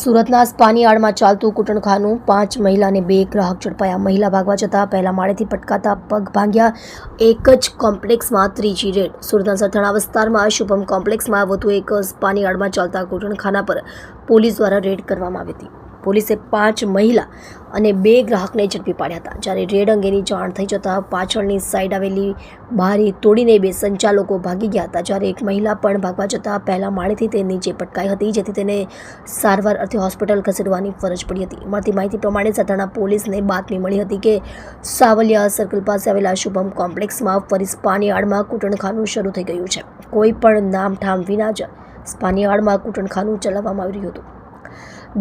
સુરતના સ્પાનિયાર્ડમાં ચાલતું કૂટણખાનું પાંચ મહિલા અને બે ગ્રાહક ઝડપાયા. મહિલા ભાગવા જતાં પહેલા માળેથી પટકાતા પગ ભાંગ્યા, એક જ કોમ્પ્લેક્સમાં ત્રીજી રેડ. સુરતના સથાણા વિસ્તારમાં શુભમ કોમ્પ્લેક્સમાં વધુ એક સ્પાનિયાર્ડમાં ચાલતા કૂટણખાના પર પોલીસ દ્વારા રેડ કરવામાં આવી હતી. પોલીસે પાંચ મહિલા અને બે ગ્રાહકને ઝડપી પાડ્યા હતા. જ્યારે રેડ અંગેની જાણ થઈ જતાં પાછળની સાઈડ આવેલી બારી તોડીને બે સંચાલકો ભાગી ગયા હતા. જ્યારે એક મહિલા પણ ભાગવા જતાં પહેલા માળેથી તે નીચે પટકાઈ હતી, જેથી તેને સારવાર અર્થે હોસ્પિટલ ખસેડવાની ફરજ પડી હતી. મળતી માહિતી પ્રમાણે સટાણા પોલીસને બાતમી મળી હતી કે સાવલિયા સર્કલ પાસે આવેલા શુભમ કોમ્પ્લેક્સમાં ફરી સ્પાનિયાળમાં કૂટણખાનું શરૂ થઈ ગયું છે. કોઈ પણ નામઠામ વિના જ સ્પાનીયાળમાં કૂટણખાનું ચલાવવામાં આવી રહ્યું હતું.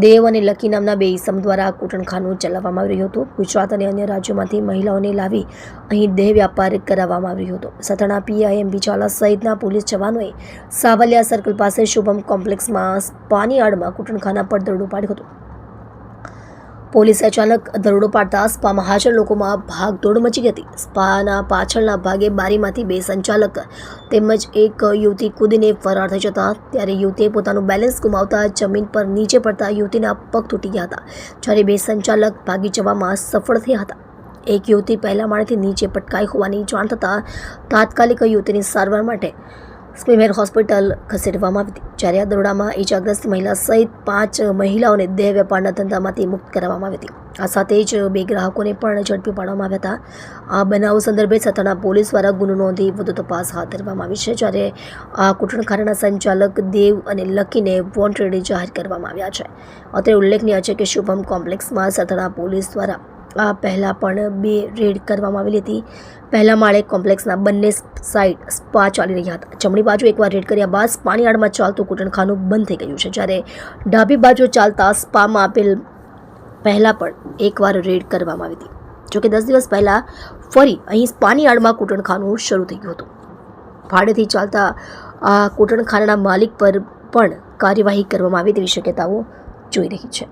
દેવ અને લકી નામના બે ઇસમ દ્વારા કૂટણખાનું ચલાવવામાં આવી રહ્યું હતું. ગુજરાત અને અન્ય રાજ્યોમાંથી મહિલાઓને લાવી અહીં દેહ વ્યાપાર કરાવવામાં આવી રહ્યો હતો. સથાણા પીઆઈએમ બિચાલા સહિતના પોલીસ જવાનોએ સાવલિયા સર્કલ પાસે શુભમ કોમ્પ્લેક્સમાં આડમાં કૂટણખાના પર દરોડો પાડ્યો હતો. પોલીસે અચાનક દરોડો પાડતા સ્પામાં હાજર લોકોમાં ભાગદોડ મચી હતી. સ્પાના પાછળના ભાગે બારીમાંથી બે સંચાલક તેમજ એક યુવતી કૂદીને ફરાર થઈ જતા. ત્યારે યુવતીએ પોતાનું બેલેન્સ ગુમાવતા જમીન પર નીચે પડતા યુવતીના પગ તૂટી ગયા હતા. જ્યારે બે સંચાલક ભાગી જવામાં સફળ થયા હતા. એક યુવતી પહેલા માળેથી નીચે પટકાઈ હોવાની જાણ થતાં તાત્કાલિક યુવતીની સારવાર માટે સ્મીમેર હોસ્પિટલ ખસેડવામાં આવી હતી. જ્યારે આ દરોડામાં ઇજાગ્રસ્ત મહિલા સહિત પાંચ મહિલાઓને દેહ વેપારના ધંધામાંથી મુક્ત કરવામાં આવી હતી. આ સાથે જ બે ગ્રાહકોને પણ ઝડપી પાડવામાં આવ્યા હતા. આ બનાવ સંદર્ભે સથાણા પોલીસ દ્વારા ગુનો નોંધી વધુ તપાસ હાથ ધરવામાં આવી છે, જ્યારે આ કૂટણખાનાના સંચાલક દેવ અને લકીને વોન્ટેડ જાહેર કરવામાં આવ્યા છે. અત્રે ઉલ્લેખનીય છે કે શુભમ કોમ્પ્લેક્સમાં સથાણા પોલીસ દ્વારા આ પહેલાં પણ બે રેડ કરવામાં આવેલી હતી. પહેલા માળે કોમ્પ્લેક્સના બંને સાઇડ સ્પા ચાલી રહ્યા હતા. જમણી બાજુ એકવાર રેડ કર્યા બાદ સ્પાની આડમાં ચાલતું કૂટણખાનું બંધ થઈ ગયું છે. જ્યારે ડાબી બાજુ ચાલતા સ્પામાં આપેલ પહેલાં પણ એકવાર રેડ કરવામાં આવી હતી. જોકે દસ દિવસ પહેલાં ફરી અહીં સ્પાની આડમાં કૂટણખાનું શરૂ થઈ ગયું હતું. ભાડેથી ચાલતા આ કૂટણખાનાના માલિક પર પણ કાર્યવાહી કરવામાં આવે તેવી શક્યતાઓ જોઈ રહી છે.